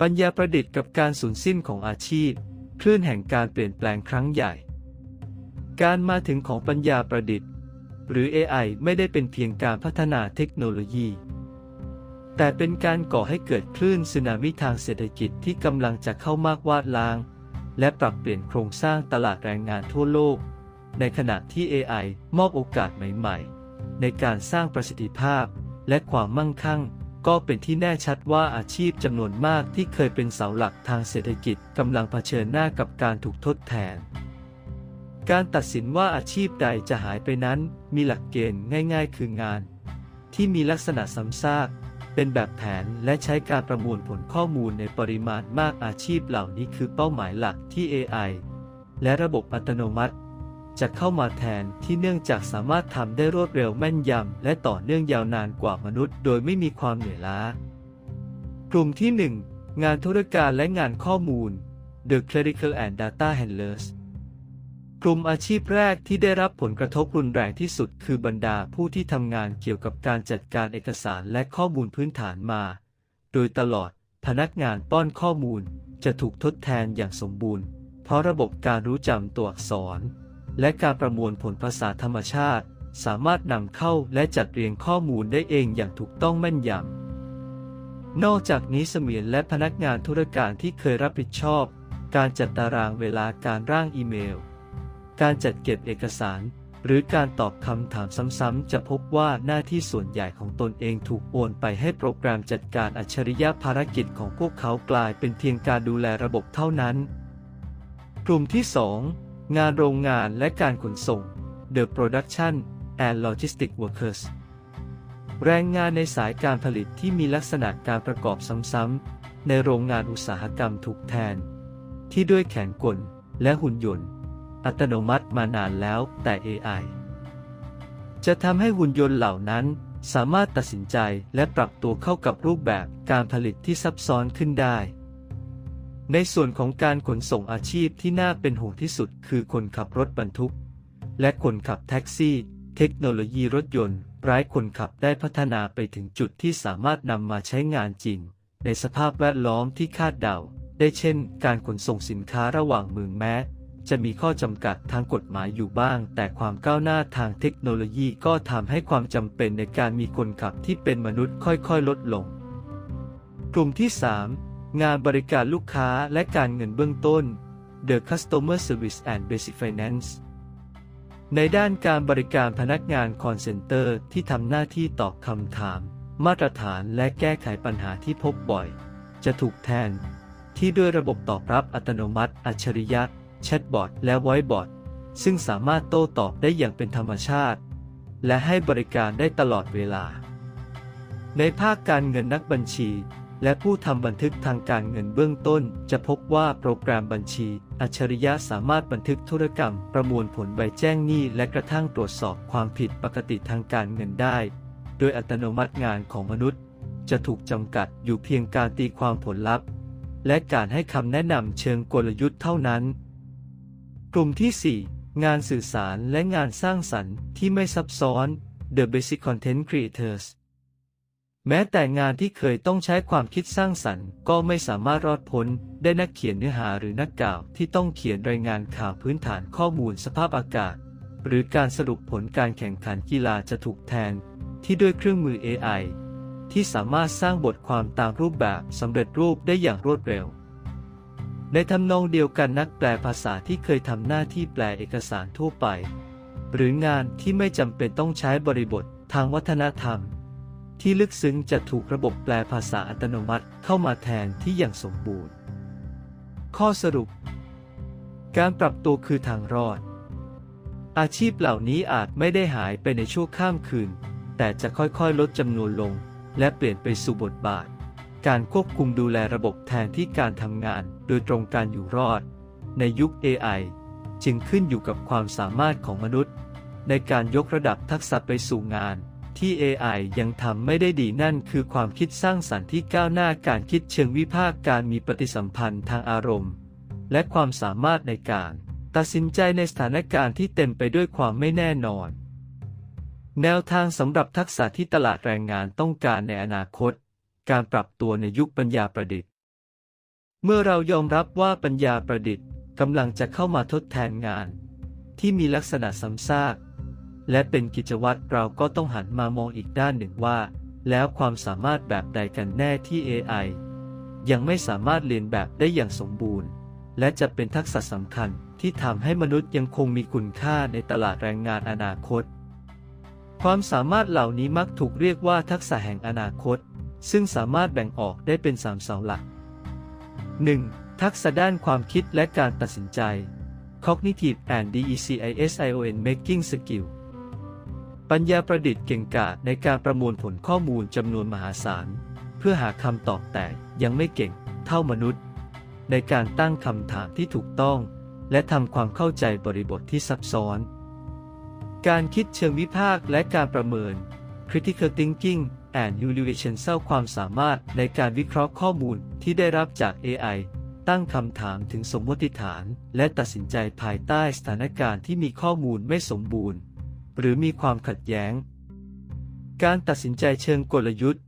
ปัญญาประดิษฐ์กับการสูญสิ้นของอาชีพ คลื่นแห่งการเปลี่ยนแปลงครั้งใหญ่ การมาถึงของปัญญาประดิษฐ์ หรือ AI ไม่ได้เป็นเพียงการพัฒนาเทคโนโลยี แต่เป็นการก่อให้เกิดคลื่นสึนามิทางเศรษฐกิจที่กำลังจะเข้ามากวาดล้าง และปรับเปลี่ยนโครงสร้างตลาดแรงงานทั่วโลก ในขณะที่ AI มอบโอกาสใหม่ ๆ ในการสร้างประสิทธิภาพและความมั่งคั่ง ก็เป็นที่แน่ชัดว่าอาชีพจำนวนมากที่เคยเป็นเสาหลักทางเศรษฐกิจกำลังเผชิญหน้ากับการถูกทดแทน การตัดสินว่าอาชีพใดจะหายไปนั้นมีหลักเกณฑ์ง่าย ๆ คืองาน ที่มีลักษณะซ้ำซากเป็นแบบแผนและใช้การประมวลผลข้อมูลในปริมาณมากอาชีพเหล่านี้คือเป้าหมายหลักที่ AI และระบบอัตโนมัติ จะเข้ามาแทนที่เนื่องจากสามารถทำได้รวดเร็วแม่นยำและต่อเนื่องยาวนานกว่ามนุษย์ โดยไม่มีความเหนื่อยล้า กลุ่มที่ 1 งานธุรการและงานข้อมูล The Clerical and Data Handlers กลุ่มอาชีพแรกที่ได้รับผลกระทบรุนแรงที่สุด คือบรรดาผู้ที่ทำงานเกี่ยวกับการจัดการเอกสารและข้อมูลพื้นฐานมา โดยตลอดพนักงานป้อนข้อมูลจะถูกทดแทนอย่างสมบูรณ์ เพราะระบบการรู้จำตัวอักษร และการประมวลผลภาษาธรรมชาติ สามารถนำเข้าและจัดเรียงข้อมูลได้เองอย่างถูกต้องแม่นยำ นอกจากนี้เสมียนและพนักงานธุรการที่เคยรับผิดชอบ การจัดตารางเวลาการร่างอีเมล การจัดเก็บเอกสาร หรือการตอบคำถามซ้ำๆ จะพบว่าหน้าที่ส่วนใหญ่ของตนเองถูกโอนไปให้โปรแกรมจัดการอัจฉริยะภารกิจของพวกเขากลายเป็นเพียงการดูแลระบบเท่านั้น กลุ่มที่ 2 งานโรงงานและการขนส่ง The Production and Logistic Workers แรงงานในสายการผลิตที่มีลักษณะการประกอบซ้ำๆ ในโรงงานอุตสาหกรรมถูกแทน ที่ด้วยแขนกลและหุ่นยนต์ อัตโนมัติมานานแล้วแต่ AI จะทำให้หุ่นยนต์เหล่านั้นสามารถตัดสินใจและปรับตัวเข้ากับรูปแบบการผลิตที่ซับซ้อนขึ้นได้ ในส่วนของการขนส่งอาชีพที่น่าเป็นห่วงที่สุดคือคนขับรถบรรทุก และคนขับแท็กซี่ เทคโนโลยีรถยนต์ไร้คนขับได้พัฒนาไปถึงจุดที่สามารถนำมาใช้งานจริง ในสภาพแวดล้อมที่คาดเดา ได้เช่น การขนส่งสินค้าระหว่างเมืองแม้ จะมีข้อจำกัดทางกฎหมายอยู่บ้าง แต่ความก้าวหน้าทางเทคโนโลยีก็ทำให้ความจำเป็นในการมีคนขับที่เป็นมนุษย์ค่อยๆ ลดลง กลุ่มที่ 3 งานบริการลูกค้าและการเงินเบื้องต้น The Customer Service and Basic Finance ในด้านการบริการพนักงานคอนเซ็นเตอร์ที่ทำหน้าที่ตอบคำถาม มาตรฐานและแก้ไขปัญหาที่พบบ่อย จะถูกแทน ที่ด้วยระบบตอบรับอัตโนมัติ อัจฉริยะแชทบอทและไวบอทซึ่งสามารถโต้ตอบได้อย่างเป็นธรรมชาติ และให้บริการได้ตลอดเวลา ในภาคการเงินนักบัญชี และผู้ทำบันทึกทางการเงินเบื้องต้น จะพบว่าโปรแกรมบัญชี อัจฉริยะสามารถบันทึกธุรกรรม ประมวลผลใบแจ้งหนี้ และกระทั่งตรวจสอบความผิดปกติทางการเงินได้ โดยอัตโนมัติงานของมนุษย์ จะถูกจำกัดอยู่เพียงการตีความผลลัพธ์ และการให้คำแนะนำเชิงกลยุทธ์เท่านั้น กลุ่มที่ 4 งานสื่อสารและงานสร้างสรรค์ที่ไม่ซับซ้อน The Basic Content Creators แม้แต่งานที่เคยต้องใช้ความคิดสร้างสรรค์ ก็ไม่สามารถรอดพ้น ได้นักเขียนเนื้อหาหรือนักกล่าวที่ต้องเขียนรายงานข่าวพื้นฐานข้อมูลสภาพอากาศ หรือการสรุปผลการแข่งขันกีฬาจะถูกแทน ที่ด้วยเครื่องมือ AI ที่สามารถสร้างบทความตามรูปแบบสำเร็จรูปได้อย่างรวดเร็ว ในทำนองเดียวกันนักแปลภาษาที่เคยทำหน้าที่แปลเอกสารทั่วไป หรืองานที่ไม่จำเป็นต้องใช้บริบททางวัฒนธรรม ที่ลึกซึ้งจะถูกระบบแปลภาษาอัตโนมัติเข้ามาแทนที่อย่างสมบูรณ์ ข้อสรุป การปรับตัวคือทางรอด อาชีพเหล่านี้อาจไม่ได้หายไปในชั่วข้ามคืน แต่จะค่อยๆ ลดจำนวนลง และเปลี่ยนไปสู่บทบาท การควบคุมดูแลระบบแทนที่การทำงาน โดยตรงการอยู่รอด ในยุค AI จึงขึ้นอยู่กับความสามารถของมนุษย์ ในการยกระดับทักษะไปสู่งาน ที่ AI ยังทำไม่ได้ดีนั่นคือความคิดสร้างสรรค์ที่ก้าวหน้าการคิดเชิงวิพากษ์การมีปฏิสัมพันธ์ทางอารมณ์ และความสามารถในการ ตัดสินใจในสถานการณ์ที่เต็มไปด้วยความไม่แน่นอน แนวทางสำหรับทักษะที่ตลาดแรงงานต้องการในอนาคต การปรับตัวในยุคปัญญาประดิษฐ์ เมื่อเรายอมรับว่าปัญญาประดิษฐ์กำลังจะเข้ามาทดแทนงาน ที่มีลักษณะซ้ำซาก และเป็นกิจวัตรเราก็ต้องหันมามองอีกด้านหนึ่งว่า แล้วความสามารถแบบใดกันแน่ที่ AI ยังไม่สามารถเรียนแบบได้อย่างสมบูรณ์ และจะเป็นทักษะสำคัญที่ทำให้มนุษย์ยังคงมีคุณค่าในตลาดแรงงานอนาคต ความสามารถเหล่านี้มักถูกเรียกว่าทักษะแห่งอนาคต ซึ่งสามารถแบ่งออกได้เป็นสามเสาหลัก 1. ทักษะด้านความคิดและการตัดสินใจ Cognitive and Decision Making Skill ปัญญาประดิษฐ์เก่งกาจในการประมวลผลข้อมูลจำนวนมหาศาล เพื่อหาคำตอบแต่ยังไม่เก่งเท่ามนุษย์ ในการตั้งคำถามที่ถูกต้อง และทำความเข้าใจบริบทที่ซับซ้อน การคิดเชิงวิพากษ์และการประเมิน Critical Thinking and Evaluation เศร้าความสามารถในการวิเคราะห์ข้อมูลที่ได้รับจาก AI ตั้งคำถามถึงสมมติฐาน และตัดสินใจภายใต้สถานการณ์ที่มีข้อมูลไม่สมบูรณ์ หรือมีความขัดแย้ง การตัดสินใจเชิงกลยุทธ์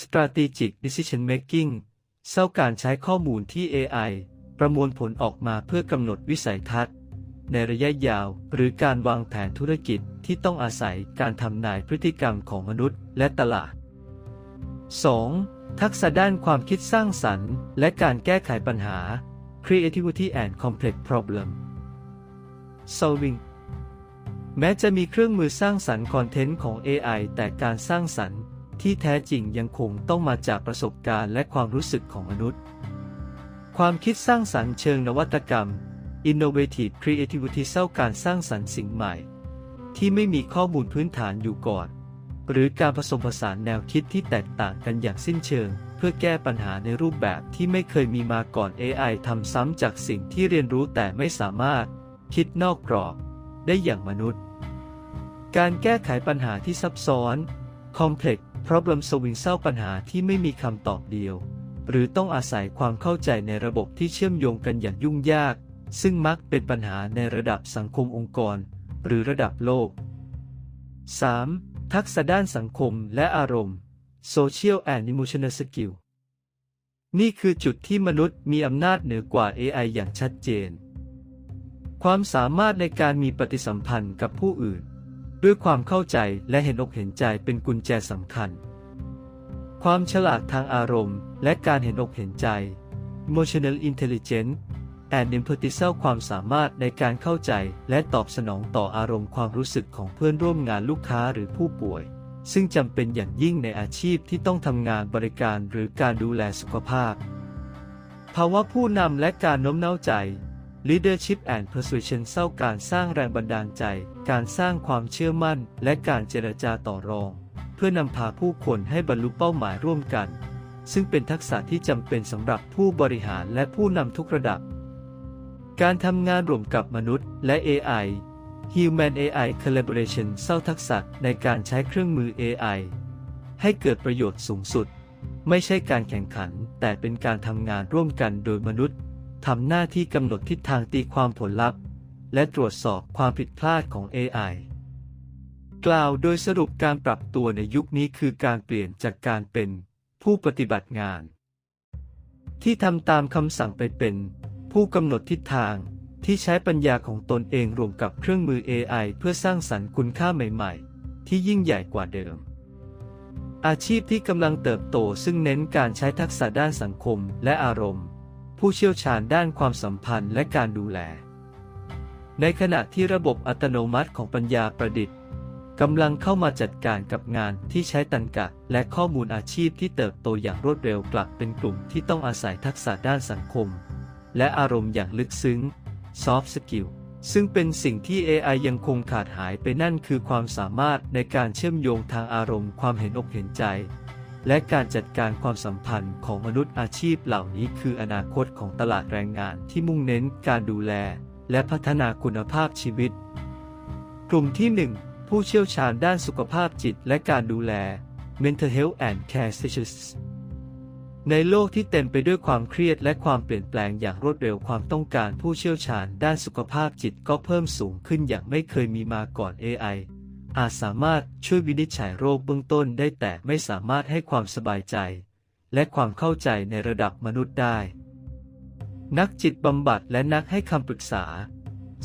strategic decision making เศร้าการใช้ข้อมูลที่ AI ประมวลผลออกมาเพื่อกำหนดวิสัยทัศน์ ในระยะยาวหรือการวางแผนธุรกิจที่ต้องอาศัยการทำนายพฤติกรรมของมนุษย์และตลาด 2. ทักษะด้านความคิดสร้างสรรค์ และการแก้ไขปัญหา creativity and complex problem solving แม้จะมีเครื่องมือสร้างสรรค์คอนเทนต์ของ AI แต่การสร้างสรรค์ที่แท้จริงยังคงต้องมาจากประสบการณ์และความรู้สึกของมนุษย์ ความคิดสร้างสรรค์เชิงนวัตกรรม innovative creativity เศร้าการสร้างสรรค์สิ่งใหม่ ที่ไม่มีข้อมูลพื้นฐานอยู่ก่อน หรือการผสมผสานแนวคิดที่แตกต่างกันอย่างสิ้นเชิง เพื่อแก้ปัญหาในรูปแบบที่ไม่เคยมีมาก่อน AI ทำซ้ำจากสิ่งที่เรียนรู้แต่ไม่สามารถคิดนอกกรอบ ได้อย่างมนุษย์ การแก้ไขปัญหาที่ซับซ้อน complex problem solving เศร้าปัญหาที่ไม่มีคำตอบเดียว หรือต้องอาศัยความเข้าใจในระบบที่เชื่อมโยงกันอย่างยุ่งยาก ซึ่งมักเป็นปัญหาในระดับสังคมองค์กร หรือระดับโลก 3. ทักษะด้านสังคมและอารมณ์ social and emotional skill นี่คือจุดที่มนุษย์มีอำนาจเหนือกว่า AI อย่างชัดเจน ความสามารถในการมีปฏิสัมพันธ์กับผู้อื่น ด้วยความเข้าใจและเห็นอกเห็นใจเป็นกุญแจสำคัญ ความฉลาดทางอารมณ์ และการเห็นอกเห็นใจ emotional intelligence and empathy เศร้าความสามารถในการเข้าใจและตอบสนองต่ออารมณ์ความรู้สึกของเพื่อนร่วมงานลูกค้าหรือผู้ป่วย ซึ่งจำเป็นอย่างยิ่งในอาชีพที่ต้องทำงานบริการหรือการดูแลสุขภาพ ภาวะผู้นำและการโน้มน้าวใจ leadership and persuasion เศร้าการสร้างแรงบันดาลใจ การสร้างความเชื่อมั่น และการเจรจาต่อรอง เพื่อนำพาผู้คนให้บรรลุเป้าหมายร่วมกัน ซึ่งเป็นทักษะที่จำเป็นสำหรับผู้บริหารและผู้นำทุกระดับ การทำงานร่วมกับมนุษย์และ AI Human AI Collaboration เศร้าทักษะในการใช้เครื่องมือ AI ให้เกิดประโยชน์สูงสุด ไม่ใช่การแข่งขัน แต่เป็นการทำงานร่วมกันโดยมนุษย์ ทำหน้าที่กำหนดทิศทางตีความผลลัพธ์ และตรวจสอบความผิดพลาดของ AI กล่าวโดยสรุปการปรับตัวในยุคนี้คือการเปลี่ยนจากการเป็นผู้ปฏิบัติงาน ที่ทำตามคำสั่งไปเป็น ผู้กำหนดทิศทางที่ใช้ปัญญาของตนเองรวมกับเครื่องมือ AI เพื่อสร้างสรรค์คุณค่าใหม่ ๆ ที่ยิ่งใหญ่กว่าเดิม อาชีพที่กำลังเติบโตซึ่งเน้นการใช้ทักษะด้านสังคมและอารมณ์ ผู้เชี่ยวชาญด้านความสัมพันธ์และการดูแล ในขณะที่ระบบอัตโนมัติของปัญญาประดิษฐ์กำลังเข้ามาจัดการกับงานที่ใช้ตันกะ และข้อมูลอาชีพที่เติบโตอย่างรวดเร็วกลับเป็นกลุ่มที่ต้องอาศัยทักษะด้านสังคม และอารมณ์อย่างลึกซึ้ง soft skill ซึ่งเป็นสิ่งที่ AI ยังคงขาดหายไปนั่นคือความสามารถในการเชื่อมโยงทางอารมณ์ความเห็นอกเห็นใจ และการจัดการความสัมพันธ์ของมนุษย์อาชีพเหล่านี้คืออนาคตของตลาดแรงงานที่มุ่งเน้นการดูแล และพัฒนาคุณภาพชีวิต กลุ่มที่ 1 ผู้เชี่ยวชาญด้านสุขภาพจิตและการดูแล mental health and care specialists ในโลกที่เต็มไปด้วยความเครียดและความเปลี่ยนแปลงอย่างรวดเร็วความต้องการผู้เชี่ยวชาญด้านสุขภาพจิตก็เพิ่มสูงขึ้นอย่างไม่เคยมีมาก่อน AI อาจสามารถช่วยวินิจฉัยโรคเบื้องต้นได้แต่ไม่สามารถให้ความสบายใจ และความเข้าใจในระดับมนุษย์ได้ นักจิตบำบัดและนักให้คำปรึกษา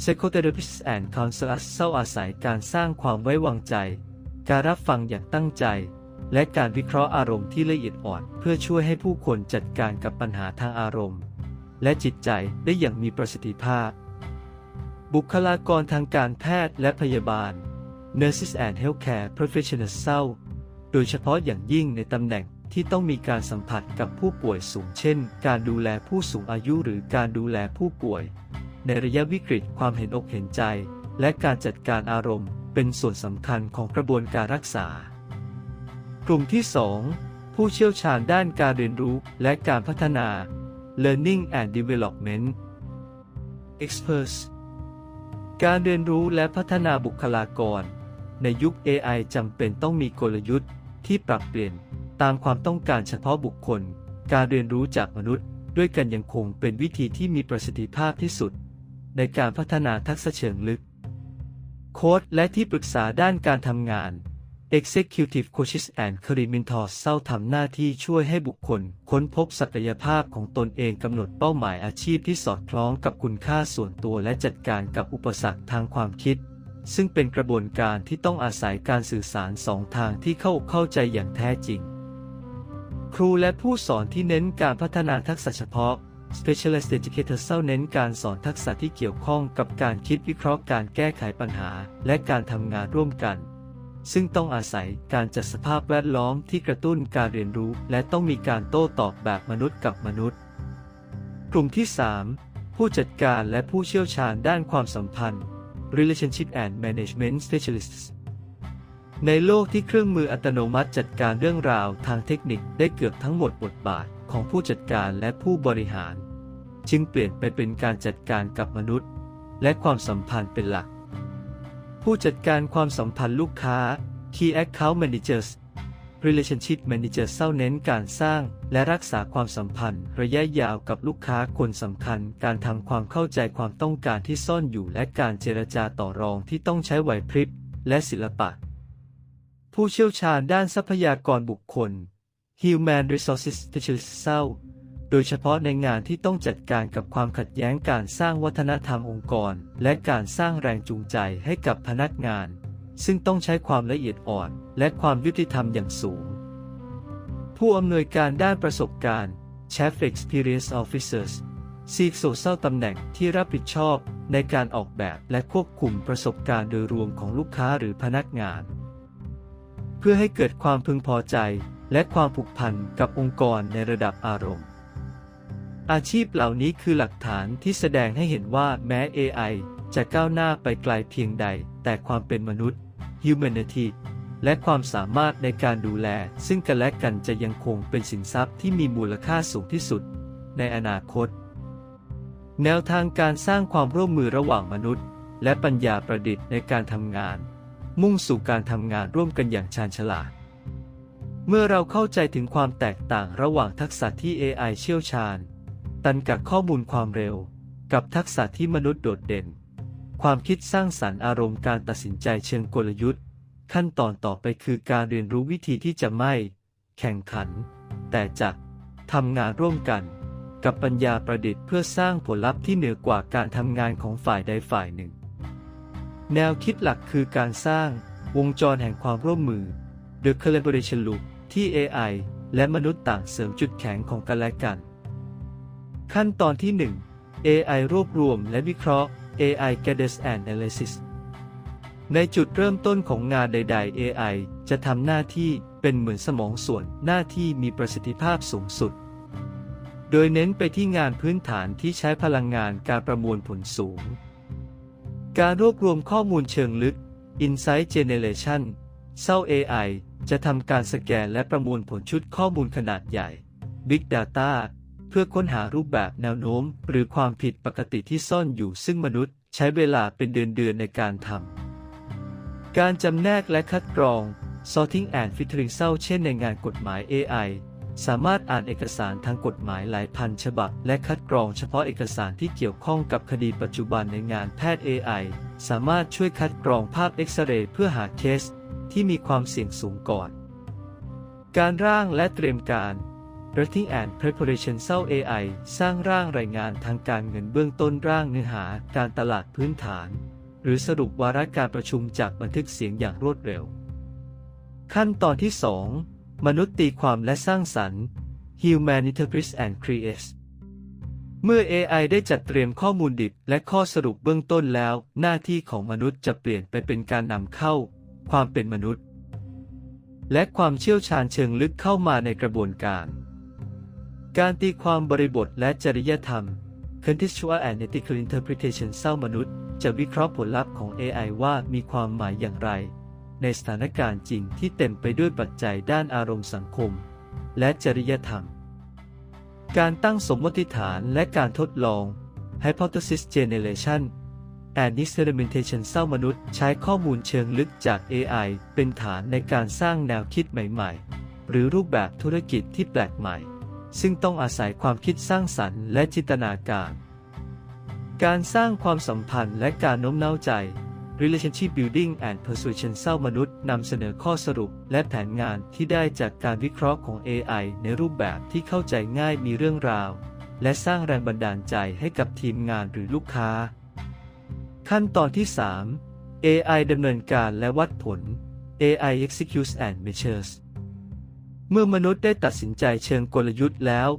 Psychotherapists and Counselors เศร้าอาศัยการสร้างความไว้วางใจ การรับฟังอย่างตั้งใจ และการวิเคราะห์อารมณ์ที่ละเอียดอ่อน เพื่อช่วยให้ผู้คนจัดการกับปัญหาทางอารมณ์ และจิตใจได้อย่างมีประสิทธิภาพ บุคลากรทางการแพทย์และพยาบาล Nurses and Healthcare Professionals เศร้า โดยเฉพาะอย่างยิ่งในตำแหน่งที่ต้องมีการสัมผัสกับผู้ป่วยสูง เช่น การดูแลผู้สูงอายุหรือการดูแลผู้ป่วย ในระยะวิกฤตความเห็นอกเห็นใจ และการจัดการอารมณ์ เป็นส่วนสำคัญของกระบวนการรักษา กลุ่มที่ 2 ผู้เชี่ยวชาญด้านการเรียนรู้และการพัฒนา Learning and Development Experts การเรียนรู้และพัฒนาบุคลากร ในยุค AI จำเป็นต้องมีกลยุทธ์ที่ปรับเปลี่ยนตามความต้องการเฉพาะบุคคล การเรียนรู้จากมนุษย์ ด้วยกันยังคงเป็นวิธีที่มีประสิทธิภาพที่สุด ในการพัฒนาทักษะเชิงลึก โค้ดและที่ปรึกษาด้านการทำงาน Executive Coaches and Career Mentors เศร้าทำหน้าที่ช่วยให้บุคคล ค้นพบศักยภาพของตนเองกำหนดเป้าหมายอาชีพที่สอดคล้องกับคุณค่าส่วนตัวและจัดการกับอุปสรรคทางความคิด ซึ่งเป็นกระบวนการที่ต้องอาศัยการสื่อสารสองทางที่เข้าเข้าใจอย่างแท้จริง ครูและผู้สอนที่เน้นการพัฒนาทักษะเฉพาะ Specialist Educators เศร้าเน้นการสอนทักษะที่เกี่ยวข้องกับการคิดวิเคราะห์การแก้ไขปัญหา และการทำงานร่วมกัน ซึ่งต้องอาศัยการจัดสภาพแวดล้อมที่กระตุ้นการเรียนรู้ และต้องมีการโต้ตอบแบบมนุษย์กับมนุษย์ กลุ่มที่ 3 ผู้จัดการและผู้เชี่ยวชาญด้านความสัมพันธ์ Relationship and Management Specialists ในโลกที่เครื่องมืออัตโนมัติจัดการเรื่องราวทางเทคนิคได้เกือบทั้งหมดบทบาทของผู้จัดการและผู้บริหาร จึงเปลี่ยนไปเป็นการจัดการกับมนุษย์ และความสัมพันธ์เป็นหลัก ผู้จัดการความสัมพันธ์ลูกค้า Key Account Managers Relationship Manager เศร้าเน้นการสร้าง และรักษาความสัมพันธ์ ระยะยาวกับลูกค้าคนสำคัญ การทำความเข้าใจความต้องการที่ซ่อนอยู่ และการเจรจาต่อรองที่ต้องใช้ไหวพริบและศิลปะ ผู้เชี่ยวชาญด้านทรัพยากรบุคคล Human Resources Specialist เศร้า โดยเฉพาะในงานที่ต้องจัดการกับความขัดแย้งการสร้างวัฒนธรรมองค์กร และการสร้างแรงจูงใจให้กับพนักงาน ซึ่งต้องใช้ความละเอียดอ่อน และความยุติธรรมอย่างสูง ผู้อำนวยการด้านประสบการณ์ Chief Experience Officers ซีกโซเซาตำแหน่งที่รับผิดชอบในการออกแบบและควบคุมประสบการณ์โดยรวมของลูกค้าหรือพนักงาน เพื่อให้เกิดความพึงพอใจและความผูกพันกับองค์กรในระดับอารมณ์ อาชีพเหล่านี้คือหลักฐานที่แสดงให้เห็นว่าแม้ AI จะก้าวหน้าไปไกลเพียงใด แต่ความเป็นมนุษย์ humanity และความสามารถในการดูแล ซึ่งกันและกันจะยังคงเป็นสินทรัพย์ที่มีมูลค่าสูงที่สุด ในอนาคต แนวทางการสร้างความร่วมมือระหว่างมนุษย์ และปัญญาประดิษฐ์ในการทำงาน มุ่งสู่การทำงานร่วมกันอย่างชาญฉลาด เมื่อเราเข้าใจถึงความแตกต่างระหว่างทักษะที่ AI เชี่ยวชาญ ตันกับข้อมูลความเร็ว กับทักษะที่มนุษย์โดดเด่น ความคิดสร้างสรรค์อารมณ์การตัดสินใจเชิงกลยุทธ์ ขั้นตอนต่อไปคือการเรียนรู้วิธีที่จะไม่ แข่งขัน แต่จะทำงานร่วมกัน กับปัญญาประดิษฐ์เพื่อสร้างผลลัพธ์ที่เหนือกว่าการทำงานของฝ่ายใดฝ่ายหนึ่ง แนวคิดหลักคือการสร้างวงจรแห่งความร่วมมือ The Collaboration Loop ที่ AI และมนุษย์ต่างเสริมจุดแข็งของกันและกัน ขั้นตอนที่ 1 AI รวบรวมและวิเคราะห์ AI Gathers and Analysis ในจุดเริ่มต้นของงานใด ๆ AI จะทำหน้าที่เป็นเหมือนสมองส่วนหน้าที่มีประสิทธิภาพสูงสุด โดยเน้นไปที่งานพื้นฐานที่ใช้พลังงานการประมวลผลสูง การรวบรวมข้อมูลเชิงลึก Insight Generation เศร้า AI จะทำการสแกนและประมวลผลชุดข้อมูลขนาดใหญ่ Big Data เพื่อค้นหารูปแบบแนวโน้ม หรือความผิดปกติที่ซ่อนอยู่ซึ่งมนุษย์ ใช้เวลาเป็นเดือนๆในการทำ การจำแนกและคัดกรอง Sorting and Filtering เศร้าเช่นในงานกฎหมาย AI สามารถอ่านเอกสารทางกฎหมายหลายพันฉบับ และคัดกรองเฉพาะเอกสารที่เกี่ยวข้องกับคดีปัจจุบันในงานแพทย์ AI สามารถช่วยคัดกรองภาพเอ็กซเรย์เพื่อหาเคส ที่มีความเสี่ยงสูงก่อน การร่างและเตรียมการ Writing and Preparation เศร้า AI สร้างร่างรายงานทางการเงินเบื้องต้นร่างเนื้อหาการตลาดพื้นฐาน หรือสรุปวาระการประชุมจากบันทึกเสียงอย่างรวดเร็ว ขั้นตอนที่ 2 มนุษย์ตีความและสร้างสรรค์ Human Interprets and Creates เมื่อ AI ได้จัดเตรียมข้อมูลดิบและข้อสรุปเบื้องต้นแล้ว หน้าที่ของมนุษย์จะเปลี่ยนไปเป็นการนำเข้า ความเป็นมนุษย์ และความเชี่ยวชาญเชิงลึกเข้ามาในกระบวนการ การตีความบริบทและจริยธรรม Contextual and Ethical Interpretation เศร้ามนุษย์ จะวิเคราะห์ผลลัพธ์ของ AI ว่ามีความหมายอย่างไร ในสถานการณ์จริงที่เต็มไปด้วยปัจจัยด้านอารมณ์สังคม และจริยธรรม การตั้งสมมติฐานและการทดลอง Hypothesis Generation and Experimentation เศร้ามนุษย์ ใช้ข้อมูลเชิงลึกจาก AI เป็นฐานในการสร้างแนวคิดใหม่ ๆ หรือรูปแบบธุรกิจที่แปลกใหม่ ซึ่งต้องอาศัยความคิดสร้างสรรค์และจินตนาการ การสร้างความสัมพันธ์และการโน้มน้าวใจ Relationship Building and Persuasion เศร้ามนุษย์นำเสนอข้อสรุปและแผนงานที่ได้จากการวิเคราะห์ของ AI ในรูปแบบที่เข้าใจง่ายมีเรื่องราว และสร้างแรงบันดาลใจให้กับทีมงานหรือลูกค้า ขั้นตอนที่ 3 AI ดำเนินการและวัดผล AI executes and measures เมื่อมนุษย์ได้ตัดสินใจเชิงกลยุทธ์แล้ว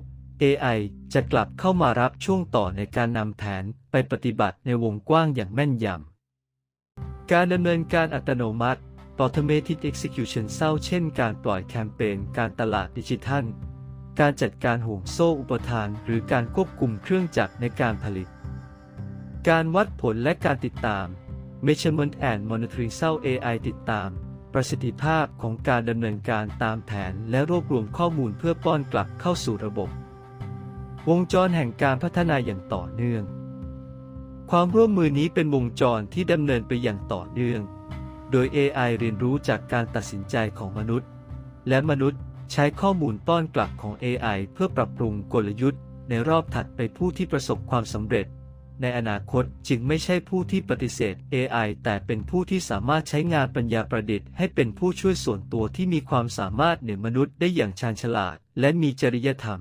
AI จะกลับเข้ามารับช่วงต่อในการนำแผนไปปฏิบัติในวงกว้างอย่างแม่นยำ การดำเนินการอัตโนมัติ Automated Execution เศร้าเช่นการปล่อยแคมเปญการตลาดดิจิทัล การจัดการห่วงโซ่อุปทาน หรือการควบคุมเครื่องจักรในการผลิต การวัดผลและการติดตาม Measurement and Monitoring เศร้า AI ติดตาม ประสิทธิภาพของการดำเนินการตามแผนและรวบรวมข้อมูลเพื่อป้อนกลับเข้าสู่ระบบ วงจรแห่งการพัฒนาอย่างต่อเนื่อง ความร่วมมือนี้เป็นวงจรที่ดำเนินไปอย่างต่อเนื่อง โดย AI เรียนรู้จากการตัดสินใจของมนุษย์ และมนุษย์ใช้ข้อมูลป้อนกลับของ AI เพื่อปรับปรุงกลยุทธ์ในรอบถัดไปผู้ที่ประสบความสำเร็จ ในอนาคตจึงไม่ใช่ผู้ที่ปฏิเสธ AI แต่เป็นผู้ที่สามารถใช้งานปัญญาประดิษฐ์ให้เป็นผู้ช่วยส่วนตัวที่มีความสามารถเหนือมนุษย์ได้อย่างชาญฉลาด และมีจริยธรรม